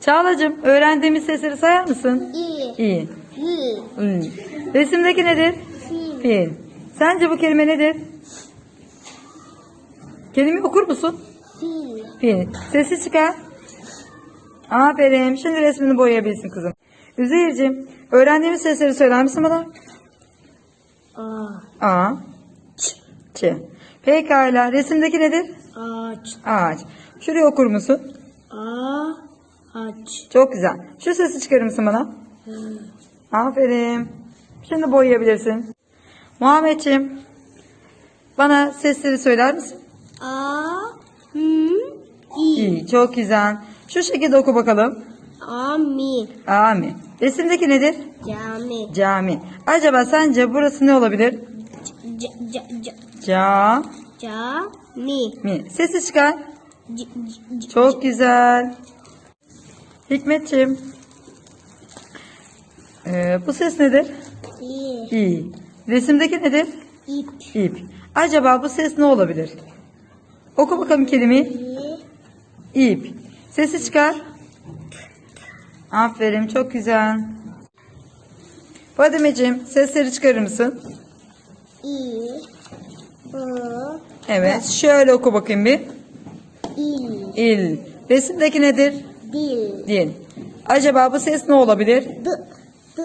Çağlacığım öğrendiğimiz sesleri sayar mısın? İyi. Hı. İyi. Resimdeki nedir? Fil. Fil. Sence bu kelime nedir? Kelime okur musun? Fil. Fil. Sesi çıkar. Aferin. Şimdi resmini boyayabilirsin kızım. Üzeyir'cim öğrendiğimiz sesleri söyler misin bana? A. A. Ç. Pekala. Resimdeki nedir? Ağaç. Ağaç. Şurayı okur musun? A. Çok güzel. Şu sesi çıkarır mısın bana? Aferin. Şimdi boyayabilirsin. Muhammedciğim bana sesleri söyler misin? A. M. İ. İyi. Çok güzel. Şu şekilde oku bakalım. Ami. Amin. Resimdeki nedir? Cami. Cami. Acaba sence burası ne olabilir? C. C. C. Cami. Cami. Sesi çıkar. C. C. Çok güzel. Hikmetciğim. Ee, bu ses nedir? İ. İyi. Resimdeki nedir? İp. İp. Acaba bu ses ne olabilir? Oku bakalım kelimeyi. İ. İp. Sesi çıkar. Aferin çok güzel. Fadimeciğim sesleri çıkarır mısın? İ. I. Evet. Şöyle oku bakayım bir. İl. İl. Resimdeki nedir? Dil. Dil. Acaba bu ses ne olabilir? D. D.